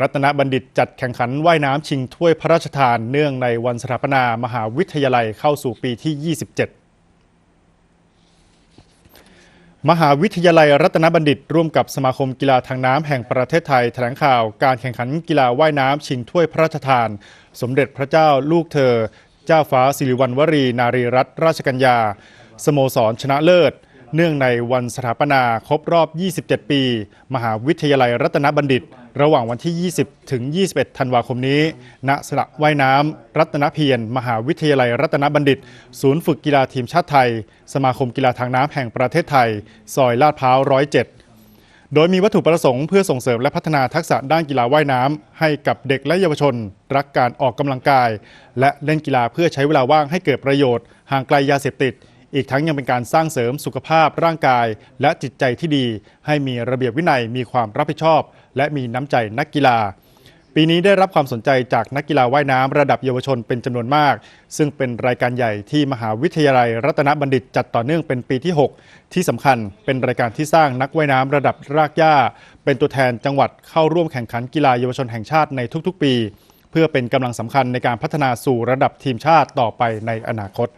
รัตนบัณฑิตจัดแข่งขันว่ายน้ำชิงถ้วยพระราชทานเนื่องในวันสถาปนามหาวิทยาลัยเข้าสู่ปีที่ 27มหาวิทยาลัยรัตนบัณฑิต ร่วมกับสมาคมกีฬาทางน้ำแห่งประเทศไทยแถลงข่าวการแข่งขันกีฬาว่ายน้ำชิงถ้วยพระราชทาน สมเด็จพระเจ้าลูกเธอ เจ้าฟ้าสิริวัณวรี นารีรัตนราชกัญญา สโมสรชนะเลิศ เนื่องในวันสถาปนาครบรอบ 27 ปี มหาวิทยาลัยรัตนบัณฑิต ระหว่างวันที่ 20 ถึง 21 ธันวาคมนี้ ณ สระว่ายน้ำ รัตนเพียร มหาวิทยาลัยรัตนบัณฑิต ศูนย์ฝึกกีฬาทีมชาติไทย สมาคมกีฬาทางน้ำแห่งประเทศไทย ซอยลาดพร้าว 107โดยมีวัตถุประสงค์เพื่อส่งเสริมและพัฒนาทักษะด้านกีฬาว่ายน้ำให้กับเด็กและเยาวชน รักการออกกำลังกาย และเล่นกีฬาเพื่อใช้เวลาว่างให้เกิดประโยชน์ห่างไกลยาเสพติด อีกทั้งยังเป็นการสร้างเสริมสุขภาพร่างกาย และจิตใจที่ดี ให้มีระเบียบวินัยมีความรับผิดชอบ และมีน้ำใจนักกีฬา ปีนี้ได้รับความสนใจจากนักกีฬาว่ายน้ำระดับเยาวชนเป็นจำนวนมาก ซึ่งเป็นรายการใหญ่ที่มหาวิทยาลัย รัตนบัณฑิตจัดต่อเนื่องเป็นปีที่ 6 ที่สำคัญเป็นรายการที่สร้างนักว่ายน้ำระดับรากหญ้า เป็นตัวแทนจังหวัดเข้าร่วมแข่งขันกีฬาเยาวชนแห่งชาติในทุกๆ ปี เพื่อเป็นกำลังสำคัญในการพัฒนาสู่ระดับทีมชาติต่อไปในอนาคต